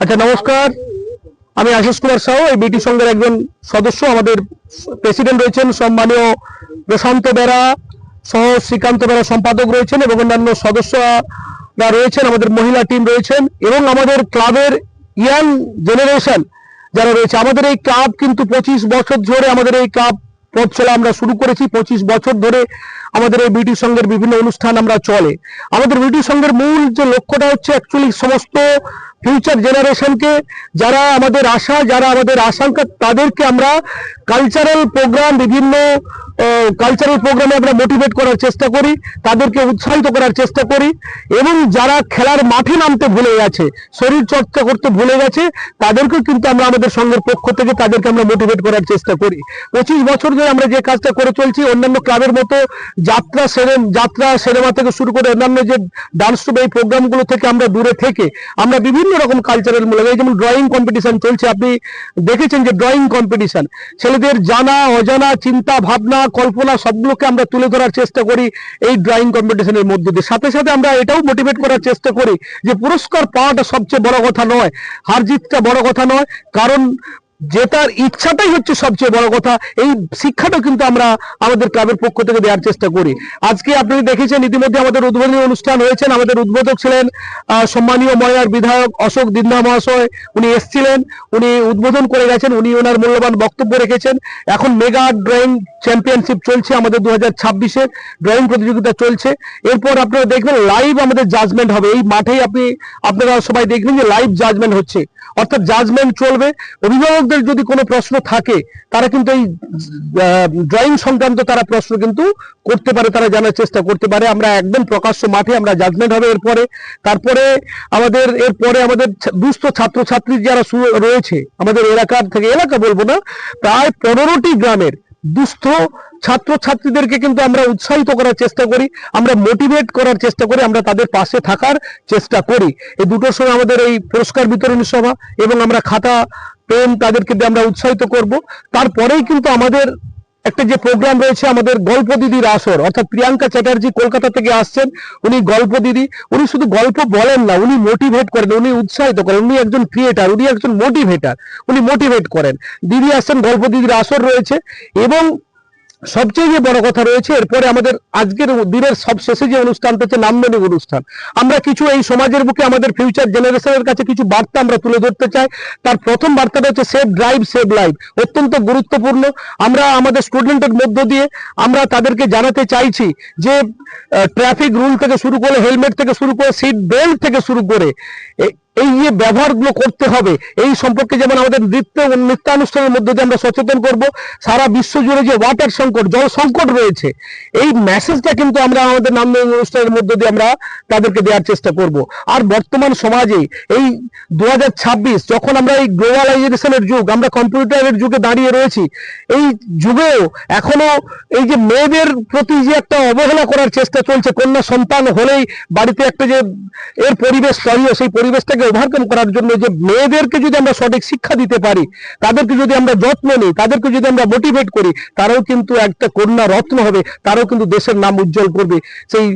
আচ্ছা নমস্কার। আমি আশিস কুমার সাহু, এই বিটি সংঘের একজন সদস্য। আমাদের প্রেসিডেন্ট রয়েছেন সম্মানীয় প্রশান্ত বেরা সহ শ্রীকান্ত বেরা সম্পাদক রয়েছেন এবং অন্যান্য সদস্যরা রয়েছেন। আমাদের মহিলা টিম রয়েছেন এবং আমাদের ক্লাবের ইয়াং জেনারেশন যারা রয়েছে, আমাদের এই ক্লাব কিন্তু পঁচিশ বছর ধরে, আমাদের এই ক্লাব পথ চলা আমরা শুরু করেছি। পঁচিশ বছর ধরে আমাদের এই বিউটি সংঘের বিভিন্ন অনুষ্ঠান আমরা চলে। আমাদের বিউটি সংঘের মূল যে লক্ষ্যটা হচ্ছে অ্যাকচুয়ালি সমস্ত ফিউচার জেনারেশনকে যারা আমাদের আশা, যারা আমাদের আশঙ্কা, তাদেরকে আমরা কালচারাল প্রোগ্রাম বিভিন্ন কালচারাল প্রোগ্রামে আমরা মোটিভেট করার চেষ্টা করি, তাদেরকে উৎসাহিত করার চেষ্টা করি, এবং যারা খেলার মাঠে নামতে ভুলে গেছে, শরীর চর্চা করতে ভুলে গেছে তাদেরকেও কিন্তু আমরা আমাদের সঙ্গের পক্ষ থেকে তাদেরকে আমরা মোটিভেট করার চেষ্টা করি। পঁচিশ বছর ধরে আমরা যে কাজটা করে চলছি, অন্যান্য ক্লাবের মতো যাত্রা সিনেমা যাত্রা সিনেমা থেকে শুরু করে অন্যান্য যে ডান্স এই প্রোগ্রামগুলো থেকে আমরা দূরে থেকে আমরা বিভিন্ন রকম কালচারাল মূলক, এই যেমন ড্রয়িং কম্পিটিশন চলছে, আপনি দেখেছেন যে ড্রয়িং কম্পিটিশন ছেলেদের জানা, অজানা, চিন্তা, ভাবনা কল্পনা সবগুলোকে আমরা তুলে ধরার চেষ্টা করি এই ড্রয়িং কম্পিটিশনের মধ্যে দিয়ে। সাথে সাথে আমরা এটাও মোটিভেট করার চেষ্টা করি যে পুরস্কার পাওয়াটা সবচেয়ে বড় কথা নয় হার জিতটা বড় কথা নয়, কারণ জেতার ইচ্ছাটাই হচ্ছে সবচেয়ে বড় কথা। এই শিক্ষাটা কিন্তু আমরা আমাদের ক্লাবের পক্ষ থেকে দেওয়ার চেষ্টা করি। আজকে আপনি দেখেছেন, ইতিমধ্যে আমাদের উদ্বোধনী অনুষ্ঠান হয়েছেন। আমাদের উদ্বোধক ছিলেন সম্মানীয় ময়ার বিধায়ক অশোক দিন্দা মহাশয়। উনি এসছিলেন, উনি উদ্বোধন করে গেছেন, উনি ওনার মূল্যবান বক্তব্য রেখেছেন। এখন মেগা ড্রয়িং চ্যাম্পিয়নশিপ চলছে আমাদের দু হাজার ছাব্বিশে, ড্রয়িং প্রতিযোগিতা চলছে। এরপর আপনারা দেখবেন, লাইভ আমাদের জাজমেন্ট হবে। এই মাঠেই আপনি, আপনারা সবাই দেখবেন যে লাইভ জাজমেন্ট হচ্ছে। অর্থাৎ জাজমেন্ট চলবে। অভিভাবকদের যদি কোনো প্রশ্ন থাকে, তারা কিন্তু এই ড্রয়িং সংক্রান্ত তারা প্রশ্ন কিন্তু করতে পারে, তারা জানার চেষ্টা করতে পারে। আমরা একদম প্রকাশ্য মাঠে আমরা জাজমেন্ট হবে এরপরে। তারপরে আমাদের, এরপরে আমাদের দুস্থ ছাত্রছাত্রী যারা রয়েছে, আমাদের এলাকার থেকে, এলাকা বলব না, প্রায় পনেরোটি গ্রামের দুস্থ ছাত্র ছাত্রীদেরকে কিন্তু আমরা উৎসাহিত করার চেষ্টা করি, আমরা মোটিভেট করার চেষ্টা করি, আমরা তাদের পাশে থাকার চেষ্টা করি। এই দুটোর সময় আমাদের এই পুরস্কার বিতরণী সভা এবং আমরা খাতা, পেন তাদেরকে আমরা উৎসাহিত করব। তারপরেই কিন্তু আমাদের একটা যে প্রোগ্রাম রয়েছে আমাদের গল্প দিদির আসর, অর্থাৎ প্রিয়াঙ্কা চ্যাটার্জি কলকাতা থেকে আসছেন, উনি গল্প দিদি, উনি শুধু গল্প বলেন না, উনি মোটিভেট করেন, উনি উৎসাহিত করেন, উনি একজন ক্রিয়েটার উনি একজন মোটিভেটার উনি মোটিভেট করেন। দিদি আসছেন, গল্প দিদির আসর রয়েছে এবং সবচেয়ে যে বড় কথা রয়েছে, এরপরে আমাদের আজকের দিনের সব শেষে যে অনুষ্ঠানটা হচ্ছে নান্দনিক অনুষ্ঠান। আমরা কিছু এই সমাজের বুকে আমাদের ফিউচার জেনারেশনের কাছে কিছু বার্তা আমরা তুলে ধরতে চাই। তার প্রথম বার্তাটা হচ্ছে সেভ ড্রাইভ সেভ লাইফ অত্যন্ত গুরুত্বপূর্ণ। আমরা আমাদের স্টুডেন্টের মধ্য দিয়ে আমরা তাদেরকে জানাতে চাইছি যে ট্রাফিক রুল থেকে শুরু করে হেলমেট থেকে শুরু করে সিট বেল্ট থেকে শুরু করে এই যে ব্যবহারগুলো করতে হবে। এই সম্পর্কে যেমন আমাদের নৃত্য নৃত্যানুষ্ঠানের মধ্যে দিয়ে আমরা সচেতন করব, সারা বিশ্ব জুড়ে যে ওয়াটার সংকট, জল সংকট রয়েছে, এই মেসেজটা কিন্তু আমরা আমাদের নাম অনুষ্ঠানের মধ্যে দিয়ে আমরা তাদেরকে দেওয়ার চেষ্টা করব। আর বর্তমান সমাজে এই দু হাজার ছাব্বিশ, যখন আমরা এই গ্লোবালাইজেশনের যুগ, আমরা কম্পিউটারের যুগে দাঁড়িয়ে রয়েছি, এই যুগেও এখনও এই যে মেয়েদের প্রতি যে একটা অবহেলা করার চেষ্টা চলছে, কন্যা সন্তান হলেই বাড়িতে একটা যে এর পরিবেশ তৈরি সেই পরিবেশটাকে ওভারকাম করার জন্য যে মেয়েদেরকে যদি আমরা সঠিক শিক্ষা দিতে পারি, তাদেরকে যদি আমরা যত্ন নিই, তাদেরকে যদি আমরা মোটিভেট করি, তারাও কিন্তু একটা কন্যা রত্ন হবে, তারাও কিন্তু দেশের নাম উজ্জ্বল করবে। সেই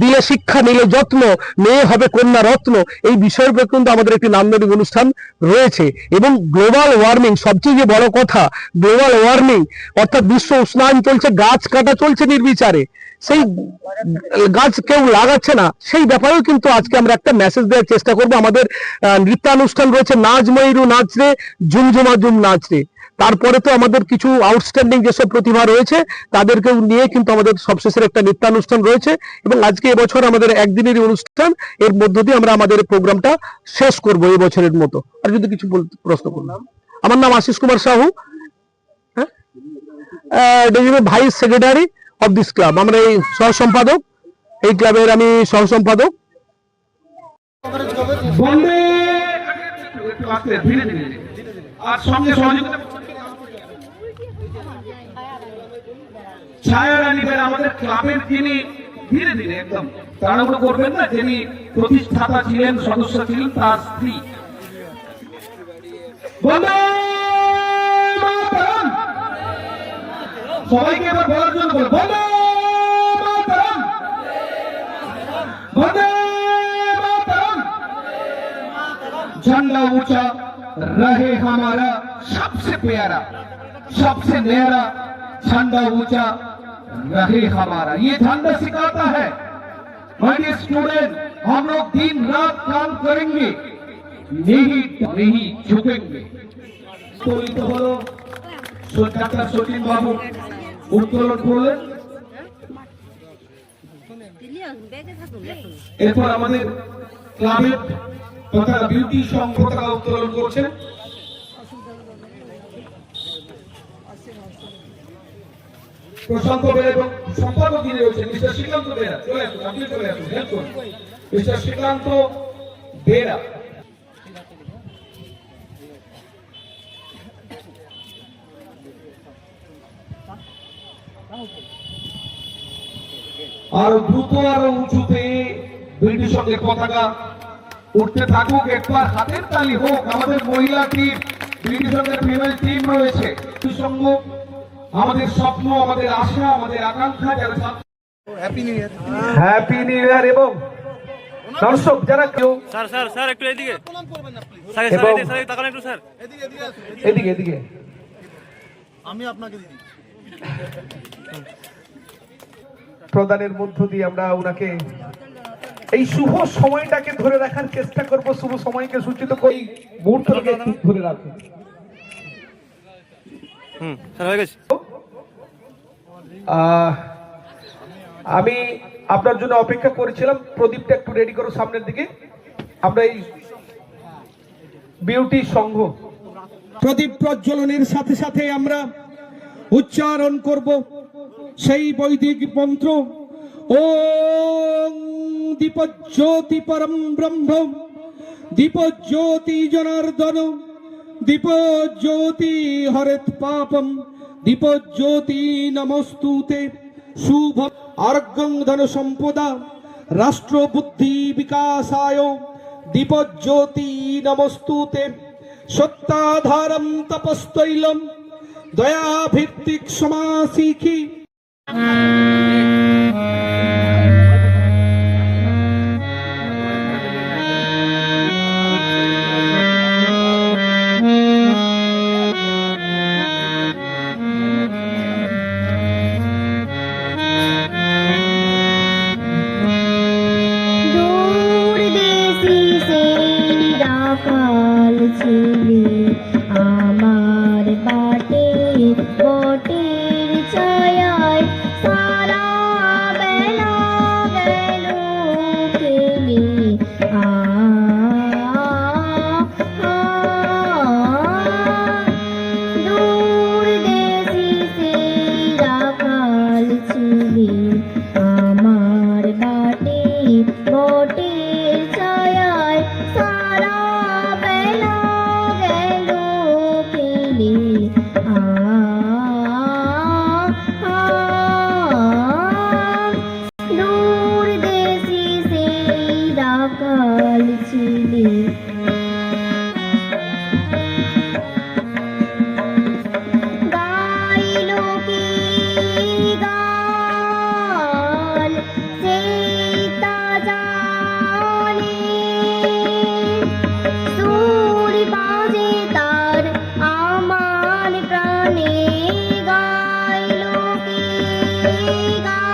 দিলে শিক্ষা নিলে যত্ন, মেয়ে হবে কন্যা রত্ন, এই বিষয়ের উপর কিন্তু আমাদের একটি নান্দনিক অনুষ্ঠান রয়েছে। এবং গ্লোবাল ওয়ার্মিং সবচেয়ে যে বড় কথা গ্লোবাল ওয়ার্মিং অর্থাৎ বিশ্ব উষ্ণায়ন চলছে, গাছ কাটা চলছে নির্বিচারে। সেই গাছ কেউ লাগাচ্ছে না, সেই ব্যাপারেও কিন্তু আজকে আমরা একটা মেসেজ দেওয়ার চেষ্টা করব। আমাদের নৃত্যানুষ্ঠান রয়েছে নাচ ময়ূরু নাচ রে, ঝুমঝুমা ঝুম নাচ রে। তারপরে তো আমাদের কিছু আউটস্ট্যান্ডিং যেসব প্রতিভা রয়েছে, তাদেরকেও নিয়ে কিন্তু আমাদের সবশেষের একটা নৃত্যানুষ্ঠান রয়েছে। এবং আজকে এবছর আমাদের একদিনেরই অনুষ্ঠান, এর মধ্য দিয়ে আমরা আমাদের প্রোগ্রামটা শেষ করব এই বছরের মতো। আর যদি কিছু প্রশ্ন করলাম আমার নাম আশিস কুমার সাহু। হ্যাঁ? Vice secretary of this club আমরা এই সহ সম্পাদক এই ক্লাবের আমি সহ সম্পাদক ছায়া রানীদের আমাদের ক্লাবের যিনি ধীরে ধীরে একদম। তাড়াহুড়ো করবেন না, যিনি প্রতিষ্ঠাতা ছিলেন, সদস্য ছিলেন তার স্ত্রী। সবাইকে এবার বলার জন্য বল বন্দে মাতরম! বন্দে মাতরম! झंडा ऊंचा रहे हमारा सबसे प्यारा सबसे न्यारा झंडा ऊंचा रहे हमारा ये झंडा सिखाता है माय स्टूडेंट हम लोग दिन रात काम करेंगे नहीं नहीं झुकेंगे উত্তোলিত হলো ডাক্তার সচিন বাবু উত্তোলন করলেন এরপর আমাদের ক্লাবের তথা বিউটি সংঘ পতাকা উত্তোলন বেরা এবং সম্পাদক যিনি রয়েছেন মিস্টার শ্রীকান্ত বেরা, চলে আসুন, আপনি চলে আসুন, হেল্প করুন। মিস্টার শ্রীকান্ত বেরা। আর দ্রুত আর উঁচুতে ব্রিটিশ সঙ্গের পতাকা উঠতে থাকুক একবার হাতের তালি হোক আমাদের মহিলা টিম ব্রিটিশ সঙ্গের ফিমেল টিম রয়েছে। সঙ্গ আমাদের স্বপ্ন আমাদের আশা আমাদের আকাঙ্ক্ষা যারা happy new year happy new year এবং দর্শক যারা কেউ স্যার স্যার স্যার একটু এদিকে। স্যার স্যার এদিকে স্যার তাকান একটু স্যার। এদিকে এদিকে আমি আপনাকে দিই প্রদানের মধ্য দিয়ে আমরা ওনাকে এই শুভ সময়টাকে ধরে রাখার চেষ্টা করব শুভ সময়কে সূচিত করি মুহূর্তটাকে ধরে আহ, আমি আপনার জন্য অপেক্ষা করেছিলাম প্রদীপটা একটু রেডি করো সামনের দিকে। আমরা এই বিউটি সংঘ। প্রদীপ প্রজ্বলনের সাথে সাথে আমরা উচ্চারণ করব। সেই বৈদিক মন্ত্র ওম দীপজ্যোতি পরম ব্রহ্ম, দীপজ্যোতি জনার্দন, দীপজ্যোতি হরেত পাপম, দীপজ্যোতি নমস্তুতে, শুভ আর্গং ধন সম্পদা রাষ্ট্র বুদ্ধি বিকাশায়, দীপজ্যোতি নমস্তুতে, সত্যাধারম তপস্তৈলম দয়া ভিত্তিক সমাসিখী দূর Eagle.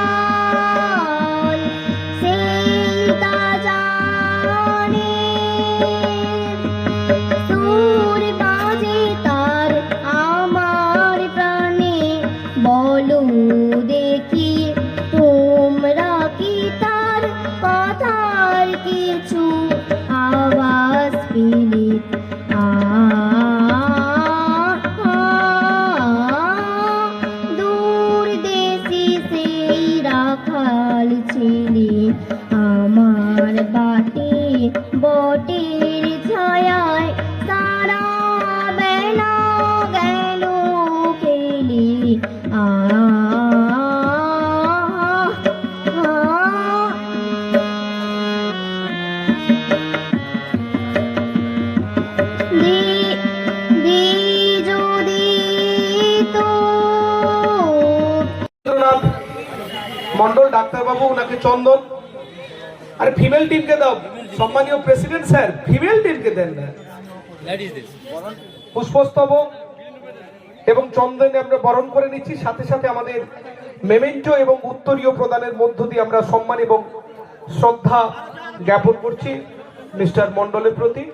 মন্ডল নাকি চন্দন। আরে ফিমেল টিমকে দাও। সম্মানীয় প্রেসিডেন্ট স্যার ফিমেল টিমকে দেন না। পুষ্পস্তবক এবং চন্দনে আমরা বরণ করে নিচ্ছি। সাথে সাথে আমাদের মেমেন্টো এবং উত্তরীয় প্রদানের মধ্য দিয়ে আমরা সম্মান এবং শ্রদ্ধা জ্ঞাপন করছি মিস্টার মন্ডলের প্রতি।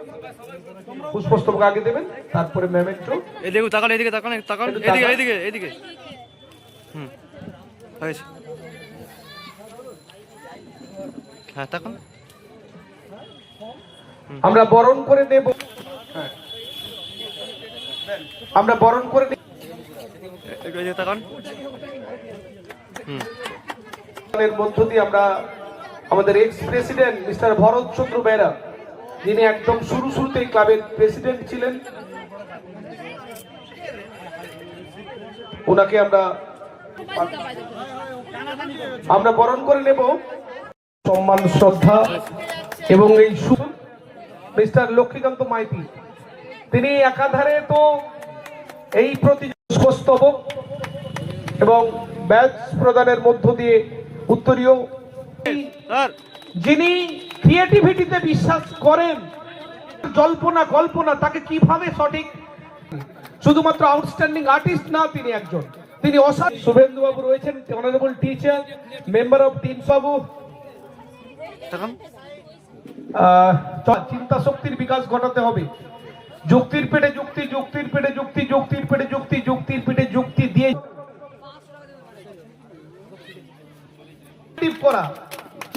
পুষ্পস্তবক আগে দেবেন, তারপরে মেমেন্টো দেখুন তাকান, এদিকে তাকান এদিকে এদিকে এদিকে। হুম হয়ে গেছে হ্যাঁ তাকান আমরা বরণ করে নেব। হ্যাঁ। আমরা বরণ করে এর মধ্য দিয়ে আমরা আমাদের ex president mister Bharat Chandra Bera যিনি একদম শুরু শুরুতেই ক্লাবের প্রেসিডেন্ট ছিলেন ওনাকে আমরা আমরা বরণ করে নেব। সম্মান শ্রদ্ধা এবং এই মিস্টার লক্ষ্মীকান্ত মাইতি। তিনি একাধারে তো এই প্রতি এবং ব্যাচ প্রদানের মধ্য দিয়ে উত্তরীয়। যিনি ক্রিয়েটিভিটিতে বিশ্বাস করেন জল্পনা কল্পনা তাকে কীভাবে সঠিক শুধুমাত্র আউটস্ট্যান্ডিং আর্টিস্ট না তিনি একজন। তিনি অসাধ শুভেন্দু বাবু রয়েছেন honourable teacher member of teams babu চিন্তা শক্তির বিকাশ ঘটাতে হবে। যুক্তির পেটে যুক্তি যুক্তির পেটে যুক্তি যুক্তির পেটে যুক্তি যুক্তির পেটে যুক্তি দিয়ে করা।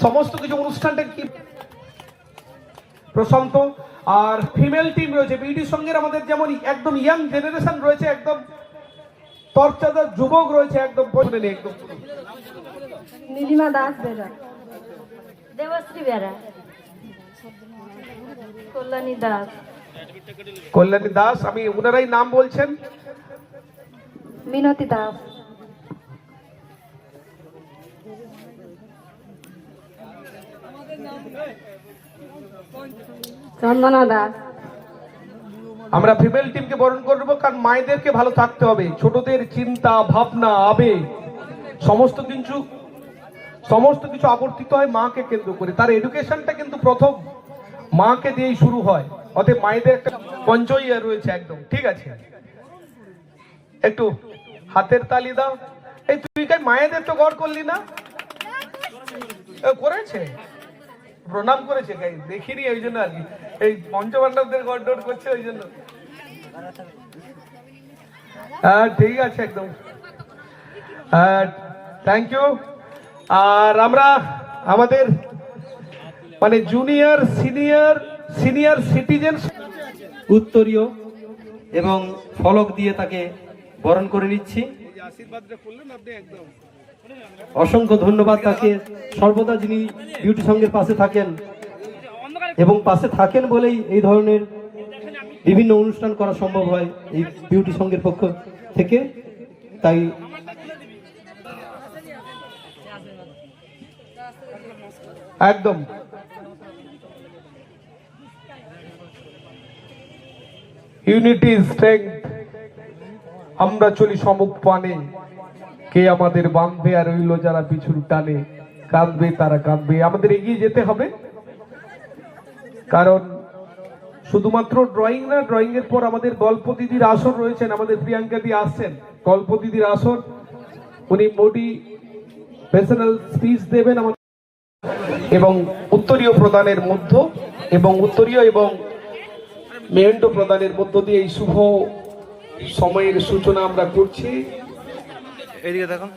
সমস্ত কিছু অনুষ্ঠানটা কি প্রশান্ত আর ফিমেল টিম রয়েছে। বিডি সঙ্গের আমাদের যেমন একদম ইয়াং জেনারেশন রয়েছে একদম তর্চাদার যুবক রয়েছে একদম একদম। নীলিমা দাস বেরা দেবশ্রী বেরা কল্যাণী দাস। কল্যাণী দাস আমি ওনারাই নাম বলছেন? মিনতি দাস। চন্দনা দাস। আমরা ফিমেল টিমকে বরণ করব কারণ মায়েদেরকে ভালো থাকতে হবে। ছোটদের চিন্তা ভাবনা আবেগ সমস্ত কিছু সমস্ত কিছু আবর্তিত হয় মাকে কেন্দ্র করে। তার এডুকেশনটা কিন্তু প্রথম। মাকে দিয়েই শুরু হয়। অতএব মায়েদের একটা পঞ্চইয়া রয়েছে একদম। ঠিক আছে? একটু হাতের তালি দাও। এই তুই কাই মায়েদের তো গড় করলি না? করেছে? প্রণাম করেছে গাই। দেখিনি ওই জন্য আর কি। এই পঞ্চপাণ্ডবদের গড় করছে ওই জন্য। হ্যাঁ ঠিক আছে একদম। হ্যাঁ থ্যাংক ইউ আর আমরা আমাদের মানে জুনিয়র সিনিয়র সিনিয়র সিটিজেন উত্তরীয় এবং ফলক দিয়ে তাকে বরণ করে নিচ্ছি। অসংখ্য ধন্যবাদ তাকে। সর্বদা যিনি বিউটি সঙ্গের পাশে থাকেন এবং পাশে থাকেন বলেই এই ধরনের বিভিন্ন অনুষ্ঠান করা সম্ভব হয় এই বিউটি সঙ্গের পক্ষ থেকে। তাই একদম। ইউনিটি স্ট্রেংথ আমরা চলি সমুখ পানে কে আমাদের বাঁধবে আর রইল যারা পিছুর টানে। কাঁদবে তারা কাঁদবে। আমাদের এগিয়ে যেতে হবে। কারণ শুধুমাত্র ড্রয়িং না ড্রয়িং এর পর আমাদের গল্প দিদির আসর রয়েছেন। আমাদের প্রিয়াঙ্কা দি আসছেন। গল্প দিদির আসর। উনি মোটি পেশনাল স্পিচ দেবেন। আমাদের এবং উত্তরীয় প্রদানের মধ্য এবং উত্তরীয় এবং মেহেন্ড প্রদানের মধ্য দিয়ে এই শুভ সময়ের সূচনা আমরা করছি। এদিকে দেখুন।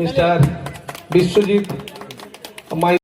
মিস্টার বিশ্বজিৎ মাই